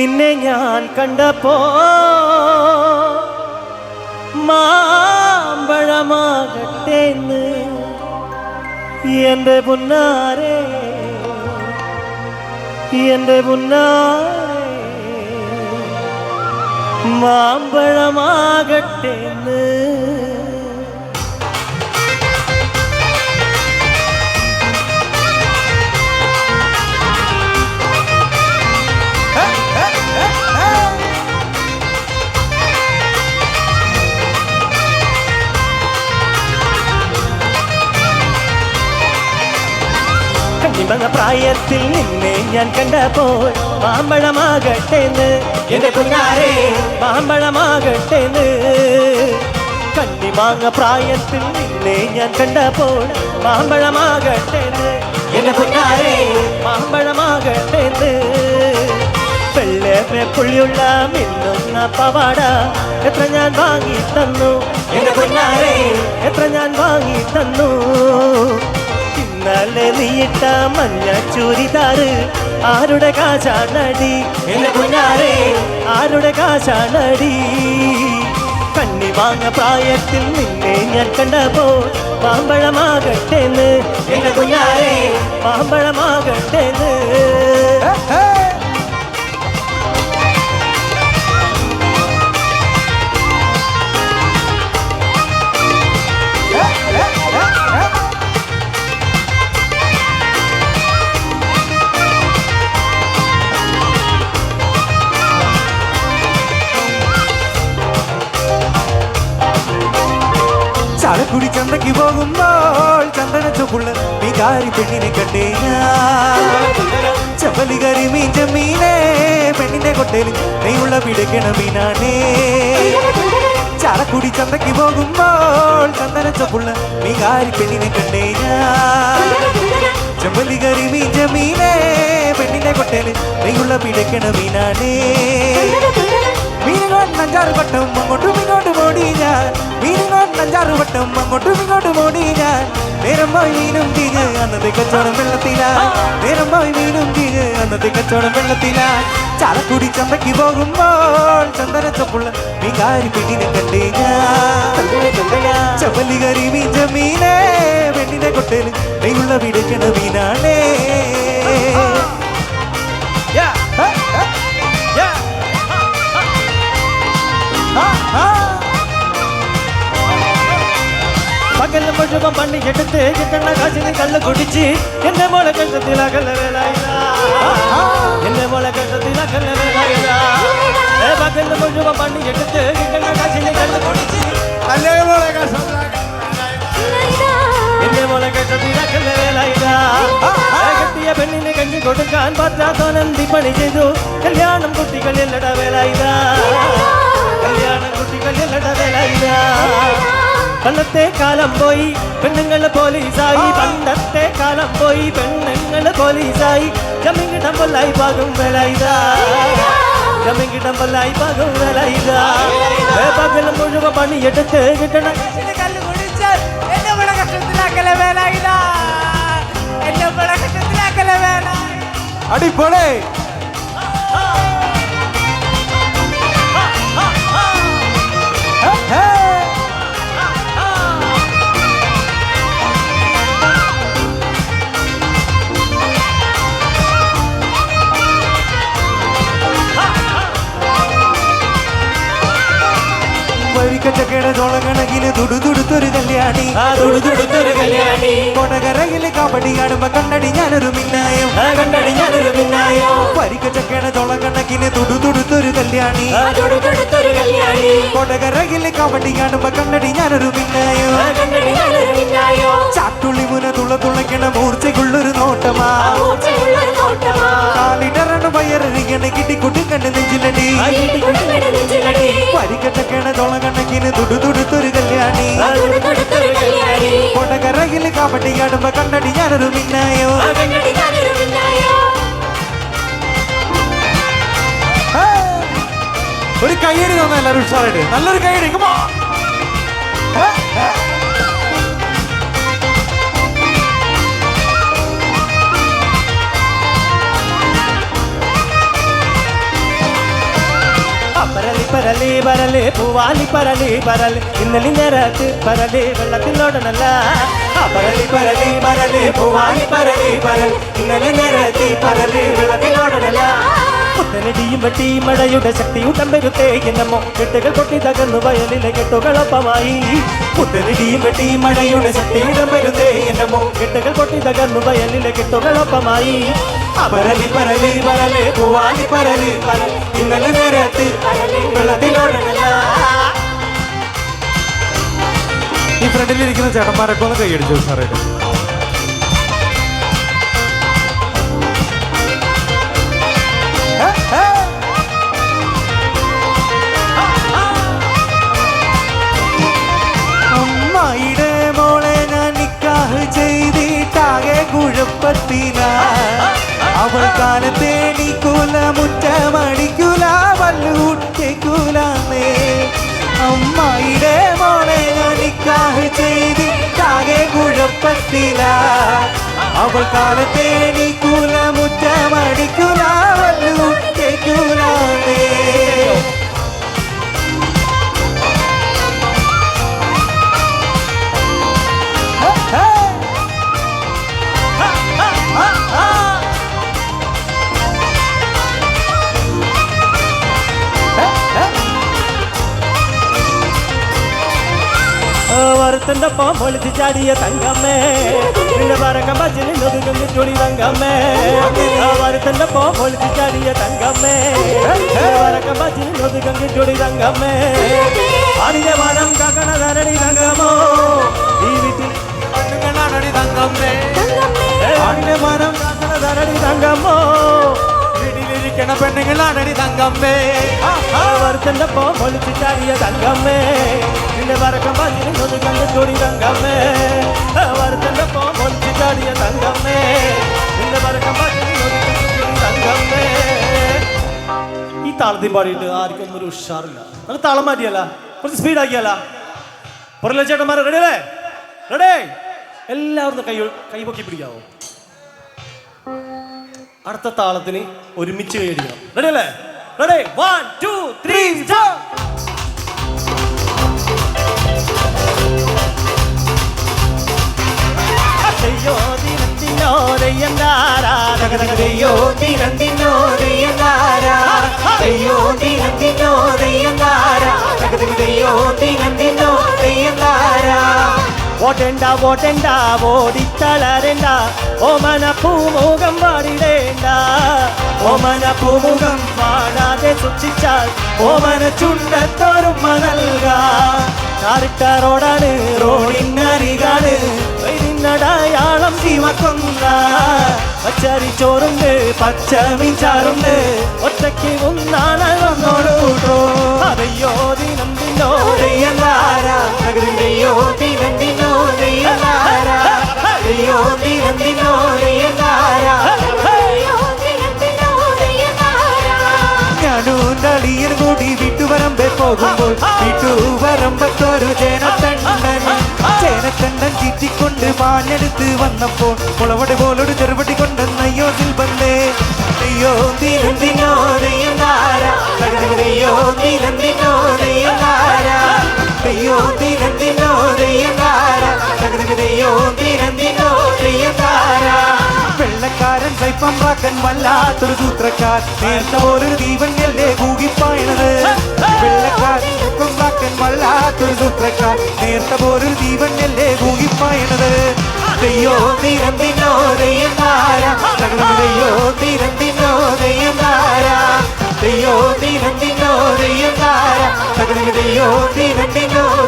നിന്നെ ഞാൻ കണ്ടപ്പോ മാമ്പഴമാകട്ടെ എന്ന് എന്റെ പുന്നാരെ എന്റെ പുന്നാരെ മാമ്പഴമാകട്ടെ കണ്ണിമങ്ങ പ്രായത്തിൽ നിന്നെ ഞാൻ കണ്ടപ്പോൾ മാമ്പഴമാകട്ടെന്ന് എന്റെ കുഞ്ഞാരെ മാമ്പഴമാകട്ടെന്ന് കണ്ണിമാങ്ങ പ്രായത്തിൽ നിന്നെ ഞാൻ കണ്ടപ്പോൾ മാമ്പഴമാകട്ടെന്ന് എന്റെ കുഞ്ഞാരെ മാമ്പഴമാകട്ടെന്ന് വെള്ളേറെ പുള്ളിയുള്ള മിന്നുന്ന പവാട എത്ര ഞാൻ വാങ്ങി തന്നു. എന്റെ കുഞ്ഞാരെ എത്ര ഞാൻ വാങ്ങി തന്നു. ഇന്നലെ നീയിട്ട മഞ്ഞ ചൂരിദാറ്. ആരുടെ കാശാണടി എന്റെ കുഞ്ഞാരെ ആരുടെ കാശാണടി കണ്ണി വാങ്ങ പ്രായത്തിൽ നിന്നെ ഞാൻ കണ്ടപ്പോ പാമ്പഴമാകട്ടെന്ന്. എന്റെ കുഞ്ഞാറേ മാമ്പഴമാകട്ടെന്ന് ചന്തയ്ക്ക് പോകുമ്പോൾ ചന്ദന ചൊപ്പുള്ള വികാരി പെണ്ണിനെ കണ്ടേ ചപ്പലി കറി മീൻ ചെമ്മീനെ പെണ്ണിന്റെ കൊട്ടയിൽ നെയ്യുള്ള പിടിക്കണ മീനാണേ. ചാലക്കുടി ചന്തയ്ക്ക് പോകുമ്പോൾ ചന്ദന ചൊപ്പുള്ള വികാരി പെണ്ണിനെ കണ്ടേ ചപ്പലി കറി മീൻ ചെമ്മീനെ പെണ്ണിന്റെ കൊട്ടയിൽ നെയ്യുള്ള പിടിക്കണ മീനാണേ. മീനുകൊണ്ട് അഞ്ചാറ് വട്ടം അങ്ങോട്ടും ഇങ്ങോട്ടും ഓടി ഞാൻ. മീനുകൊണ്ട് അഞ്ചാറ് വട്ടം അങ്ങോട്ടും ഇങ്ങോട്ടും ഓടി ഞാൻ. നേരം പോയി മീനും തീര് അന്നത്തെ കച്ചവടം വെള്ളത്തിലാ. നേരം പോയി മീനും തീര് അന്നത്തെ കച്ചവടം വെള്ളത്തിലാ. ചാലക്കുടി ചന്തയ്ക്ക് പോകുമ്പോൾ ചന്ദന ചൊപ്പുള്ള വികാരി പിടിനെ കണ്ടേ ഞാൻ. ചപ്പല്ലി കറി മീൻ ജമീനെ പെണ്ണിനെ കൊട്ടേൽ നെയ്യുള്ള വിടക്കണ മീനാണേ. கல்ல மழுவம் பண்ணி எடுத்து இத்தனை காசுன்னு கல்ல குடிச்சு என்ன போல கஷ்டத்தில் அகல வேலாயிரா என்ன போல கஷ்டத்தில் அகல வேலாயிரா கல்ல மழுவம் பண்ணி எடுத்து இத்தனை காசுன்னு கல்ல குடிச்சு அல்லே போல கஷ்டத்தில் என்ன போல கஷ்டத்தில் அகல வேலாயிரா கட்டிய பெண்ணினை கஞ்சி கொடுக்கான் பார்த்தா தோனந்தி பணி செய்து கல்யாணம் குட்டிகள் இல்லடா வேலாயிரா പണ്ടത്തെ കാലം പോയി പെണ്ണുങ്ങൾ പോലീസായി പണ്ടത്തെ കാലം പോയി പെണ്ണുങ്ങൾ പോലീസായി ജമിങ്കിടം പൊല്ലായി പാകും വേലായിതാ ജമിങ്കിടം പൊല്ലായി പാകും വേലായിതാ ഏ പകലും മുഴുവൻ പണിയെടുത്ത് കിട്ടണ കല്ല് വരിക്കച്ചക്കയുടെ ചോളകണക്കിന് തുടുതുടുത്തൊരു കല്യാണി. ആ തുടുതുടുത്തൊരു കല്യാണി. കൊടകരയിൽ കബഡി കാണുമ്പോ കണ്ണടി ഞാനൊരു മിന്നായം കണ്ടടി ഞാനൊരു പിന്നായോ വരിക്കച്ചക്കയുടെ ചോളകണക്കിന് തുടുതുടുത്തൊരു കല്യാണി. കൊടകരയിൽ കബഡി കാണുമ്പോ കണ്ണടി ഞാനൊരു മിന്നായം? ചാട്ടുള്ളി മുന തുള തുളയ്ക്കണ മൂർച്ചയ്ക്കുള്ളൊരു നോട്ടമാ. കാലിടറണ് വയറിയണ കിട്ടിക്കുട്ടി കണ്ട് നെഞ്ചിലടി. നെഞ്ചിലടി. വരിക്കച്ചക്കയുടെ ചോളകണക്കിന് തുടുതുടുത്തൊരു കല്യാണി. കൊടകരയിൽ കബഡി കാണുമ്പോ കണ്ണടി ഞാനൊരു മിന്നായോ? ഒരു കയ്യടി തന്നെ എല്ലാവരും ഉഷാറായിട്ട് നല്ലൊരു കയ്യടി come on. ആ, ആ. പരലി പരലി പൂവാലി പരലി പരലി ഇന്നലെ നേരത്ത് പരലി വെള്ളത്തിലോടണല്ല ആ പരലി പരലി പരലി പൂവാലി പരലി പരൽ ഇന്നലെ നിരത്തി പരലി വെള്ളത്തിലോടണല്ല പുത്തനടിയും വെട്ടി മഴയുടെ ശക്തി ഉടമ്പരുത്തേ എന്നമ്മോ. കെട്ടുകൾ പൊട്ടി തകർന്നു വയലിലെ കെട്ടുകളൊപ്പമായി. പുത്തനടിയും വെട്ടി മഴയുടെ ശക്തി ഉടമ്പരുത്തേ എന്നമ്മോ. കെട്ടുകൾ പൊട്ടി തകർന്നു വയലിലെ കെട്ടുകളൊപ്പമായി. പരലി പരലി പരലി പൂവാലി പരലി പരൽ ഇന്നലെ നേരത്തിൽ വെള്ളത്തിലോടണല്ല ഈ ഫ്രണ്ടിലിരിക്കുന്ന ചേട്ടന്മാരൊക്കെ ഒന്ന് കൈയടിച്ചു സാറേ? കുഴപ്പത്തില അവൾ കാലത്തേടി നീക്കൂല വറുത്തന്റെ ഒപ്പം പൊളിച്ച് ചാടിയ തങ്കമ്മേ നിന്റെ പറക്കം പച്ചിന് ഒതുങ്ങും ചുടി തങ്കമ്മേ വറുത്തന്റെ ഒപ്പം പൊളിച്ച് ചാടിയ തങ്കമ്മേ നിന്റെ പറക്കം പച്ചിന് ഒതുങ്ങും ചുടി തങ്കമ്മേ അതിന്റെ മനം കക്കണ തരടി തങ്കമോ ഈ വീട്ടിൽ പെണ്ണുങ്ങളാണടി വീട്ടിലിരിക്കണ പെണ്ണുങ്ങളാണടി തങ്കമ്മേ. വറുത്തന്റെ ഒളിച്ചിട്ടറിയ തങ്കമ്മേ? നിന്റെ വറക്കം പറഞ്ഞിരുന്നത് ചുടി തങ്കമ്മേ. വറുത്തന്റെ ഒളിച്ചിട്ടറിയ തങ്കമ്മേ? നിന്റെ വറക്കം പറഞ്ഞിരുന്നത് തങ്കമ്മേ. ഈ താളത്തിൽ പാടിയിട്ട് ആർക്കൊന്നും ഒരു ഉഷാറില്ല. നല്ല താളം മാറ്റിയല്ല. കുറച്ച് സ്പീഡ് ആക്കിയല്ല. പുറകിലെ ചേട്ടന്മാരെ റെഡി അല്ലേ? റെഡി എല്ലാവരും കൈ കൈപൊക്കി പിടിക്കാവോ? അടുത്ത താളത്തിന് ഒരുമിച്ച് കൈയടിക്കണം റെഡി അല്ലേ? റെഡി വൺ ടു ത്രീ അയ്യോ ദിനത്തിനോ ദയ്യന്താരാ അയ്യോ ദിനത്തിനോ ദയ്യങ്കാരാ അയ്യോ ദിനത്തിനോ ദയ്യങ്കാരാ അയ്യോ ദിനത്തിനോ ദയ്യങ്കാരാ ഓട്ടണ്ട ഓട്ടേണ്ട ഓടിത്തളരണ്ട ഓമന പൂമുഖം പാടിടേണ്ട ഓമന പൂമുഖം പാടാതെ സൂക്ഷിച്ചാൽ ഓമന ചുണ്ടത്തോരും നൽക ചാറിട്ട റോഡാണ് റോഡിനരികാണ് വൈരിനടയാളം ചീമക്കൊന്ന പച്ചരി ചോറുണ്ട് പച്ചമീൻ ചാറുണ്ട്. ഒറ്റയ്ക്ക് ഒന്നാണ് കൂട്ടോ. അതയ്യോ ദിനം ദിനോ ദയ്യങ്കാരാ ഞാനൂണ്ടളിയൻ കൂടി വീട്ടുവരമ്പെ പോകുമ്പോൾ വീട്ടുവരമ്പത്തൊരു ചേനത്തണ്ടൻ ചേനത്തണ്ടൻ ചീറ്റിക്കൊണ്ട് പാഞ്ഞെടുത്ത് വന്നപ്പോൾ മുളവടി പോലൊരു ചെറുപടി കൊണ്ടെന്ന് അയ്യോ സിൽബല്ലേ അയ്യോ തിരുന്തിനോ അയ്യോ തിരുന്തിനോ അയ്യോ തിരുന്തിനോ അയ്യോ തിരുന്തിനോ വെള്ളക്കാരൻ സൈപ്പമ്പാക്കൻ വല്ലാത്തൊരു സൂത്രക്കാർ. നേർത്ത പോലൊരു ദീപന്യല്ലേ കൂകിപ്പായണത്. വല്ലാത്തൊരു സൂത്രക്കാർ നേർത്ത പോലൊരു ദീപന്യല്ലേ കൂകിപ്പായണത് ദയ്യോ തീരം ദയ്യന്താര ദയ്യോ തീരം തിന്നോ ദയ്യന്താര ദയ്യോ തീരം ദയ്യോ തീരം തിന്നോ ദയ്യന്താര